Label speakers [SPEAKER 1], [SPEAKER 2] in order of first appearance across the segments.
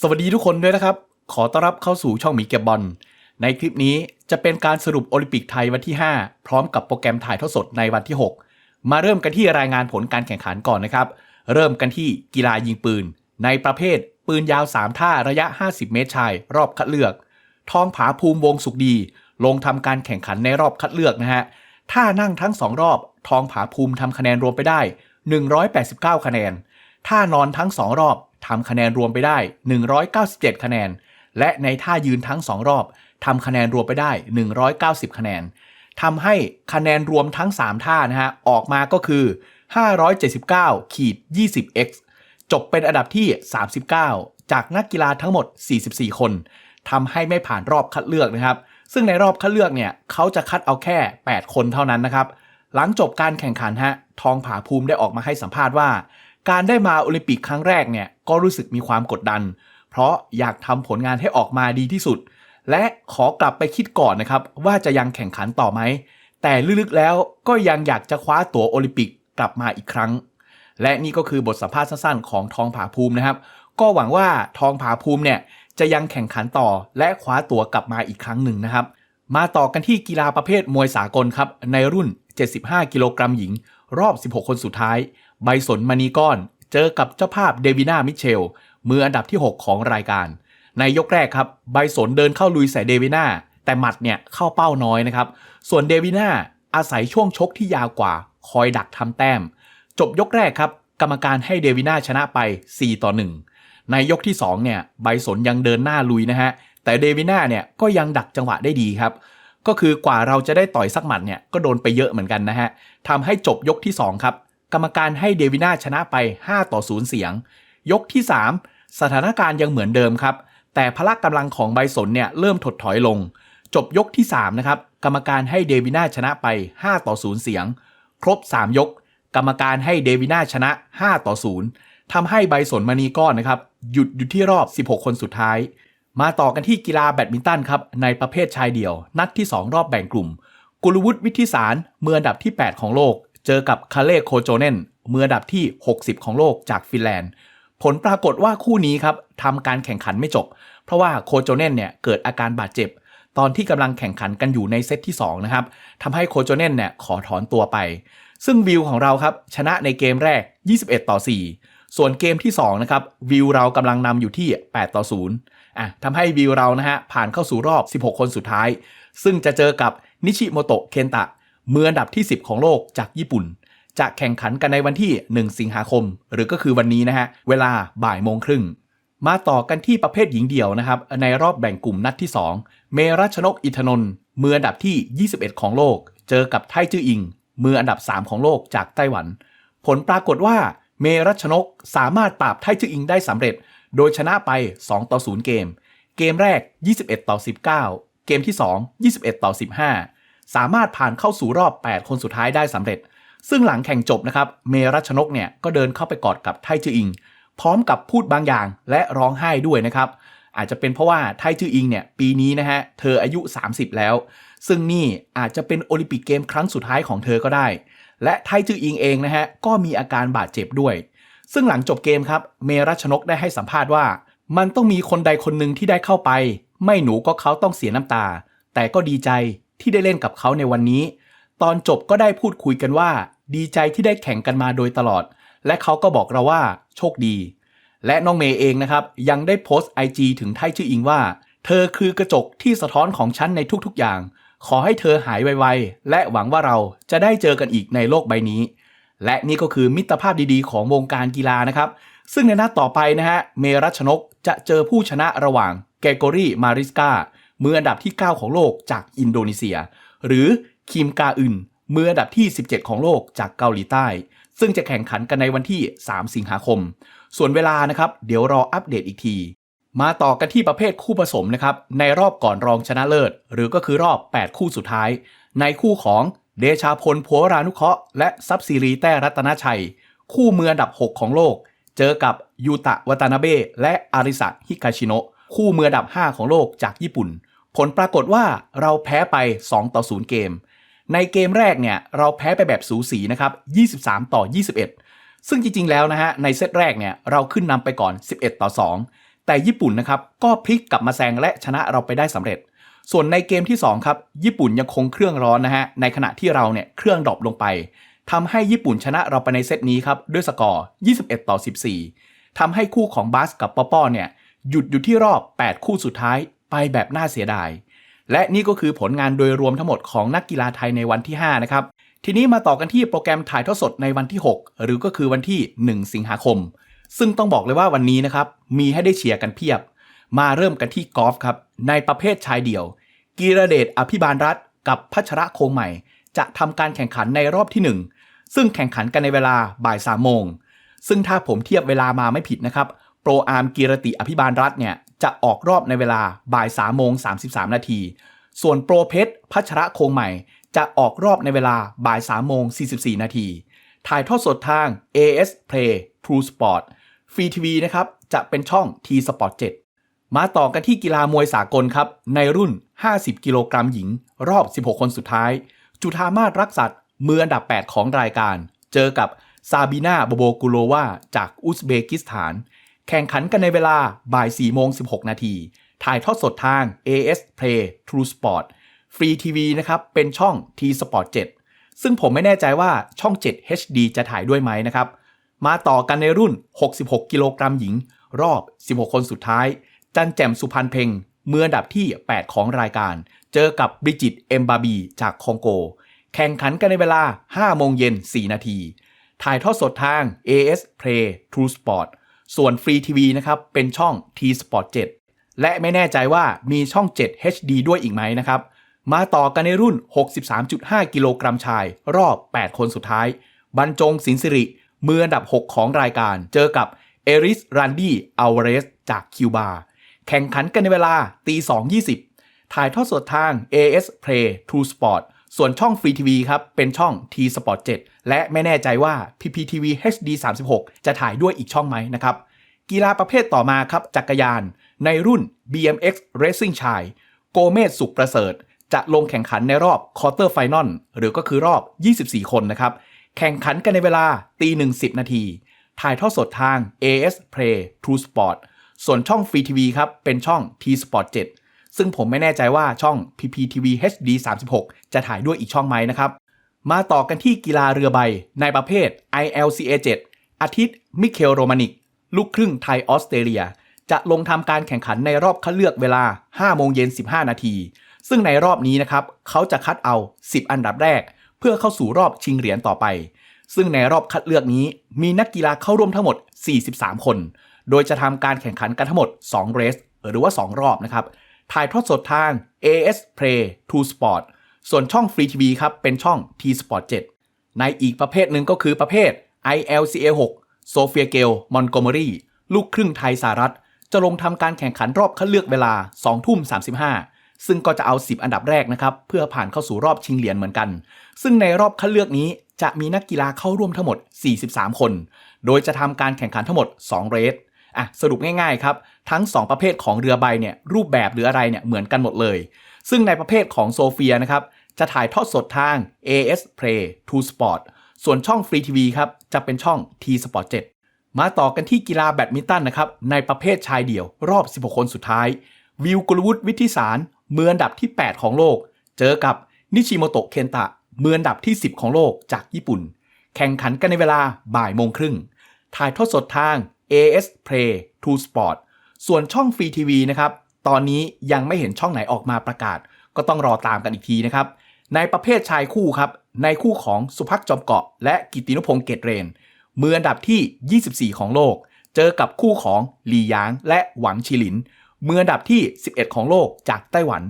[SPEAKER 1] สวัสดีทุกคนด้วยนะครับ ขอต้อนรับเข้าสู่ช่องหมีเก็บบอล ในคลิปนี้จะเป็นการสรุปโอลิมปิกไทยวันที่ 5 พร้อมกับโปรแกรมถ่ายทอดสดในวันที่ 6 มาเริ่มกันที่รายงานผลการแข่งขันก่อนนะครับ เริ่มกันที่กีฬายิงปืน ในประเภทปืนยาว 3 ท่าระยะ 50 เมตรชาย รอบคัดเลือก ทองผาภูมิวงสุขดี ลงทำการแข่งขันในรอบคัดเลือกนะฮะท่านั่งทั้ง 2 รอบ ทองผาภูมิทำคะแนนรวมไปได้ 189 คะแนนท่านอนทั้ง 2 รอบ ทำคะแนนรวมไปได้ 197 คะแนน และในท่ายืนทั้ง 2 รอบทำคะแนนรวมไปได้ 190 คะแนนทำให้คะแนนรวมทั้ง 3 ท่านะฮะออกมาก็คือ 579ขีด 20x จบเป็นอันดับที่ 39 จากนักกีฬาทั้งหมด 44 คนทำให้ไม่ผ่านรอบคัดเลือกนะครับ ซึ่งในรอบคัดเลือกเนี่ยเขาจะคัดเอาแค่ 8 คนเท่านั้นนะครับ หลังจบการแข่งขันฮะทองผาภูมิได้ออกมาให้สัมภาษณ์ว่า การได้มาโอลิมปิกครั้งแรกเนี่ยก็รู้สึกมีความกดดัน เพราะอยากทำผลงานให้ออกมาดีที่สุด และขอกลับไปคิดก่อนนะครับ ว่าจะยังแข่งขันต่อไหม แต่ลึกๆแล้วก็ยังอยากจะคว้าตั๋วโอลิมปิกกลับมาอีกครั้ง และนี่ก็คือบทสัมภาษณ์สั้นๆของทองผาภูมินะครับ ก็หวังว่าทองผาภูมิเนี่ยจะยังแข่งขันต่อ และคว้าตั๋วกลับมาอีกครั้งหนึ่งนะครับ มาต่อกันที่กีฬาประเภทมวยสากลครับในรุ่น 75 กิโลกรัมหญิง รอบ 16 คนสุดท้าย ใบสนมณีก้อน เจอกับเจ้าภาพเดวิน่ามิเชล มืออันดับที่ 6 ของรายการ ในยกแรกครับใบสนเดินเข้าลุยใส่เดวิน่าแต่หมัดเนี่ยเข้าเป้าน้อยนะครับ ส่วนเดวิน่าอาศัยช่วงชกที่ยาวกว่า คอยดักทำแต้ม จบยกแรกครับ กรรมการให้เดวิน่าชนะไป 4 ต่อ 1 ในยกที่ 2 เนี่ยใบสนยังเดินหน้าลุยนะฮะ แต่เดวิน่าเนี่ยก็ยังดักจังหวะได้ดีครับ ก็คือกว่าเราจะได้ต่อยสักหมัดเนี่ยก็โดนไปเยอะเหมือนกันนะฮะทำให้จบยกที่ 2 ครับ กรรมการให้เดวิน่าชนะไป 5 ต่อ 0 เสียง ยกที่ 3 สถานการณ์ยังเหมือนเดิมครับ แต่พละกำลังของใบสนเนี่ยเริ่มถดถอยลง จบยกที่ 3 นะครับ กรรมการให้เดวิน่าชนะไป 5 ต่อ 0 เสียง ครบ 3 ยก กรรมการให้เดวิน่าชนะ 5 ต่อ 0ทำให้ใบสนมณีก้อนนะครับ หยุดอยู่ที่รอบ 16 คนสุดท้าย มาต่อกันที่กีฬาแบดมินตันครับในประเภทชายเดี่ยว นัดที่ 2 รอบแบ่งกลุ่ม กุลวุฒิวิทิสารมืออันดับที่ 8 ของโลก เจอกับคาเล่โคโจเนนมืออันดับที่ 60 ของโลกจากฟินแลนด์ ผลปรากฏว่าคู่นี้ครับทำการแข่งขันไม่จบ เพราะว่าโคโจเนนเนี่ยเกิดอาการบาดเจ็บ ตอนที่กำลังแข่งขันกันอยู่ในเซตที่ 2 นะครับทำให้โคโจเนนเนี่ยขอถอนตัวไป ซึ่งวิวของเราครับชนะในเกมแรก 21 ต่อ 4 ส่วนเกมที่2นะครับวิวเรากำลังนำอยู่ที่ 8 ต่อ 0อะทำให้วิวเรานะฮะผ่านเข้าสู่รอบ 16 คนสุดท้าย ซึ่งจะเจอกับนิชิโมโตะเคนตะ มืออันดับที่ 10 ของโลกจากญี่ปุ่น จะแข่งขันกันในวันที่ 1 สิงหาคม หรือก็คือวันนี้นะฮะ เวลาบ่ายโมงครึ่ง มาต่อกันที่ประเภทหญิงเดี่ยวนะครับ ในรอบแบ่งกลุ่มนัดที่ 2 เมรัชนกอิทนนท์มืออันดับที่ 21 ของโลก เจอกับไทจื้ออิง มืออันดับ 3 ของโลกจากไต้หวัน ผลปรากฏว่าเมรัชนกสามารถปราบไทจื้ออิงได้สำเร็จ โดยชนะไป 2 ต่อ 0 เกม เกมแรก 21 ต่อ 19 เกมที่ 2 21 ต่อ 15 สามารถผ่านเข้าสู่รอบ 8 คนสุดท้ายได้สำเร็จ ซึ่งหลังแข่งจบนะครับเมรัชนกเนี่ยก็เดินเข้าไปกอดกับไทจืออิง พร้อมกับพูดบางอย่างและร้องไห้ด้วยนะครับอาจจะเป็นเพราะว่าไทจืออิงเนี่ยปีนี้นะฮะเธออายุ 30 แล้ว ซึ่งนี่อาจจะเป็นโอลิมปิกเกมครั้งสุดท้ายของเธอก็ได้ และไทจืออิงเองนะฮะก็มีอาการบาดเจ็บด้วย ซึ่งหลังจบเกมครับเมรัชนกได้ให้สัมภาษณ์ว่า มันต้องมีคนใดคนหนึ่งที่ได้เข้าไป ไม่หนูก็เขาต้องเสียน้ำตา แต่ก็ดีใจ ที่ได้เล่นกับเขาในวันนี้ ตอนจบก็ได้พูดคุยกันว่า ดีใจที่ได้แข่งกันมาโดยตลอด และเขาก็บอกเราว่าโชคดี และน้องเมย์เองนะครับ ยังได้โพสต์ IG ถึงไทชื่ออิงว่า เธอคือกระจกที่สะท้อนของฉันในทุกๆอย่าง ขอให้เธอหายไวๆและหวังว่าเราจะได้เจอกันอีกในโลกใบนี้ และนี่ก็คือมิตรภาพดีๆ ของวงการกีฬานะครับ ซึ่งในนัดต่อไปนะฮะเมรัชนกจะเจอผู้ชนะระหว่างแกโกรีมาริสกา มืออันดับที่ 9 ของโลกจากอินโดนีเซีย หรือคิมกาอึนมืออันดับที่ 17 ของโลกจากเกาหลีใต้ ซึ่งจะแข่งขันกันในวันที่ 3 สิงหาคม ส่วนเวลานะครับ เดี๋ยวรออัปเดตอีกที มาต่อกันที่ประเภทคู่ผสมนะครับ ในรอบก่อนรองชนะเลิศ หรือก็คือรอบ 8 คู่สุดท้าย ในคู่ของเดชาพลพัวรานุเคราะห์และซับซีรีแต้รัตนชัย คู่มืออันดับ 6 ของโลก เจอกับยูตะวาตานาเบะและอาริสะฮิกาชิโนะ คู่มืออันดับ 5 ของโลกจากญี่ปุ่น ผลปรากฏว่าเราแพ้ไป 2 ต่อ 0 เกม ในเกมแรกเนี่ยเราแพ้ไปแบบสูสีนะครับ 23 ต่อ 21 ซึ่งจริง ๆ แล้วนะฮะในเซตแรกเนี่ยเราขึ้นนำไปก่อน 11 ต่อ 2 แต่ญี่ปุ่นนะครับก็พลิกกลับมาแซงและชนะเราไปได้สำเร็จ ส่วนในเกมที่ 2 ครับ ญี่ปุ่นยังคงเครื่องร้อนนะฮะในขณะที่เราเนี่ยเครื่องดรอปลงไปทำให้ญี่ปุ่นชนะเราไปในเซตนี้ครับด้วยสกอร์ 21 ต่อ 14ทำให้คู่ของบาสกับปอปอเนี่ย หยุดอยู่ที่รอบ 8 คู่สุดท้ายไปแบบน่าเสียดาย และนี่ก็คือผลงานโดยรวมทั้งหมดของนักกีฬาไทยในวันที่ 5 นะครับ ทีนี้มาต่อกันที่โปรแกรมถ่ายทอดสดในวันที่ 6 หรือก็คือวันที่ 1 สิงหาคม ซึ่งต้องบอกเลยว่าวันนี้นะครับมีให้ได้เชียร์กันเพียบ มาเริ่มกันที่กอล์ฟครับในประเภทชายเดี่ยวกีรเดชอภิบาลรัฐ กับพัชระโคงใหม่ จะทำการแข่งขันในรอบที่ 1 ซึ่งแข่งขันกันในเวลาบ่าย3โมงซึ่งถ้าผมเทียบเวลามาไม่ผิดนะครับ โปรอาร์มกีรติอภิบาลรัฐเนี่ยจะออกรอบในเวลาบ่าย3โมง33 นาที ส่วนโปรเพชรพัชระโคงใหม่ จะออกรอบในเวลาบ่าย3โมง44 นาที ถ่ายทอดสดทาง AS Play True Sport ฟรีทีวีนะครับจะเป็นช่อง T Sport 7 มาต่อกันที่กีฬามวยสากลครับ ในรุ่น 50 กิโลกรัมหญิง รอบ 16 คนสุดท้าย จุธามาศรักษัตว์มืออันดับ 8 ของรายการ เจอกับซาบีนาโบโบกุโลวาจากอุซเบกิสถาน แข่งขันกันในเวลาบ่าย4โมง16 นาที ถ่ายทอดสดทาง AS Play True Sport ฟรีทีวีนะครับ เป็นช่อง T Sport 7 ซึ่งผมไม่แน่ใจว่าช่อง 7 HD จะถ่ายด้วยไหมนะครับ มาต่อกันในรุ่น 66 กิโลกรัมหญิง รอบ 16 คนสุดท้าย จันแจ่มสุพรรณเพ็งมืออันดับที่ 8 ของรายการ เจอกับบริจิตเอมบาบีจากคองโก แข่งขันกันในเวลา 5 โมงเย็น 4 นาที ถ่ายทอดสดทาง AS Play True Sport ส่วนฟรีทีวีนะครับเป็นช่อง T Sport 7 และไม่แน่ใจว่ามีช่อง 7 HD ด้วยอีกไหมนะครับ มาต่อกันในรุ่น 63.5 กิโลกรัมชาย รอบ 8 คนสุดท้าย บรรจงสินสิริ มืออันดับ 6 ของรายการ เจอกับเอริสรันดี้อัลเวเรสจากคิวบา แข่งขันกันในเวลาตี2.20 ถ่ายทอดสดทาง AS Play True Sport ส่วนช่องฟรีทีวีครับ เป็นช่อง T Sport 7 และไม่แน่ใจว่า PPTV HD 36 จะถ่ายด้วยอีกช่องไหมนะครับ กีฬาประเภทต่อมาครับ จักรยาน ในรุ่น BMX Racing ชาย โกเมสสุขประเสริฐ จะลงแข่งขันในรอบค u อเตอร์ไฟนอลหรือก็คือรอบ 24 คนนะครับ แข่งขันกันในเวลาตีหนึ่งสินาที ถ่ายทอดสดทาง AS Play True Sport ส่วนช่องฟรีทีวีครับ เป็นช่อง T Sport 7 ซึ่งผมไม่แน่ใจว่าช่อง PPTV HD 36 จะถ่ายด้วยอีกช่องไหมนะครับ มาต่อกันที่กีฬาเรือใบ ในประเภท ILCA 7 อาทิตย์มิเคลโรมานิก ลูกครึ่งไทยออสเตรเลีย จะลงทำการแข่งขันในรอบคัดเลือกเวลา 5 โมงเย็น 15 นาที ซึ่งในรอบนี้นะครับ เขาจะคัดเอา 10 อันดับแรก เพื่อเข้าสู่รอบชิงเหรียญต่อไป ซึ่งในรอบคัดเลือกนี้ มีนักกีฬาเข้าร่วมทั้งหมด 43 คน โดยจะทำการแข่งขันกันทั้งหมด 2 เรสหรือว่า 2 รอบนะครับ ถ่ายทอดสดทาง AS Play True Sport ส่วนช่องฟรีทีวีครับเป็นช่อง T Sport 7 ในอีกประเภทหนึ่งก็คือประเภท ILCA 6 โซเฟียเกล มอนโกเมรีลูกครึ่งไทยสหรัฐ จะลงทำการแข่งขันรอบคัดเลือกเวลา 2 ทุ่ม 35 ซึ่งก็จะเอา 10 อันดับแรกนะครับ เพื่อผ่านเข้าสู่รอบชิงเหรียญเหมือนกัน ซึ่งในรอบคัดเลือกนี้จะมีนักกีฬาเข้าร่วมทั้งหมด 43 คน โดยจะทำการแข่งขันทั้งหมด 2 เรสอะสรุปง่ายๆครับ ทั้ง 2 ประเภทของเรือใบเนี่ยรูปแบบหรืออะไรเนี่ยเหมือนกันหมดเลย ซึ่งในประเภทของโซเฟียนะครับจะถ่ายทอดสดทาง AS Play True Sport ส่วนช่องฟรีทีวีครับจะเป็นช่อง T Sport 7 มาต่อกันที่กีฬาแบดมินตันนะครับในประเภทชายเดี่ยวรอบ 16 คนสุดท้าย วิวกุลวุฒิวิทิสารมืออันดับที่ 8 ของโลก เจอกับนิชิโมโตะเคนตะเมืออันดับที่ 10 ของโลกจากญี่ปุ่น แข่งขันกันในเวลาบ่ายโมงครึ่ง ถ่ายทอดสดทาง AS Play True Sport ส่วนช่องฟรีทีวีนะครับ ตอนนี้ยังไม่เห็นช่องไหนออกมาประกาศ ก็ต้องรอตามกันอีกทีนะครับ ในประเภทชายคู่ครับ ในคู่ของสุภักจอมเกาะ และกิตินุพงศ์เกตเรน มืออันดับที่ 24 ของโลก เจอกับคู่ของหลีหยางและหวังชิลิน มืออันดับที่ 11 ของโลกจากไต้หวัน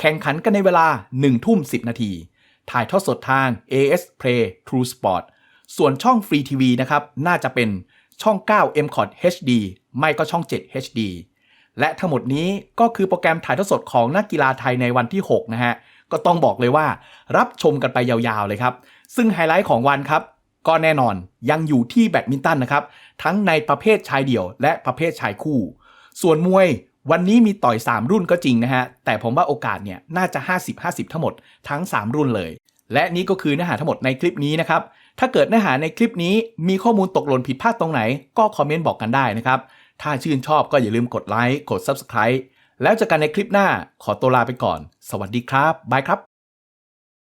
[SPEAKER 1] แข่งขันกันในเวลา 1 ทุ่ม 10 นาที ถ่ายทอดสดทาง AS Play True Sport ส่วนช่องฟรีทีวีนะครับ น่าจะเป็นช่อง 9 m c o t HD ไม่ก็ช่อง 7 HD และทั้งหมดนี้ก็คือโปรแกรมถ่ายทอดสดของนักกีฬาไทยในวันที่ 6 นะฮะ ก็ต้องบอกเลยว่ารับชมกันไปยาวๆเลยครับ ซึ่งไฮไลท์ของวันครับ ก็แน่นอนยังอยู่ที่แบดมินตันนะครับ ทั้งในประเภทชายเดี่ยว และประเภทชายคู่ ส่วนมวยวันนี้มีต่อย 3 รุ่นก็จริงนะฮะ แต่ผมว่าโอกาสเนี่ยน่าจะ 50-50 ทั้งหมดทั้ง 3 รุ่นเลย และนี่ก็คือเนื้อหาทั้งหมดในคลิปนี้นะครับ ถ้าเกิดเนื้อหาในคลิปนี้มีข้อมูลตกหล่นผิดพลาดตรงไหน ก็คอมเมนต์บอกกันได้นะครับ ถ้าชื่นชอบก็อย่าลืมกดไลค์ กด Subscribe แล้วเจอกันในคลิปหน้า ขอตัวลาไปก่อน สวัสดีครับ บายครับ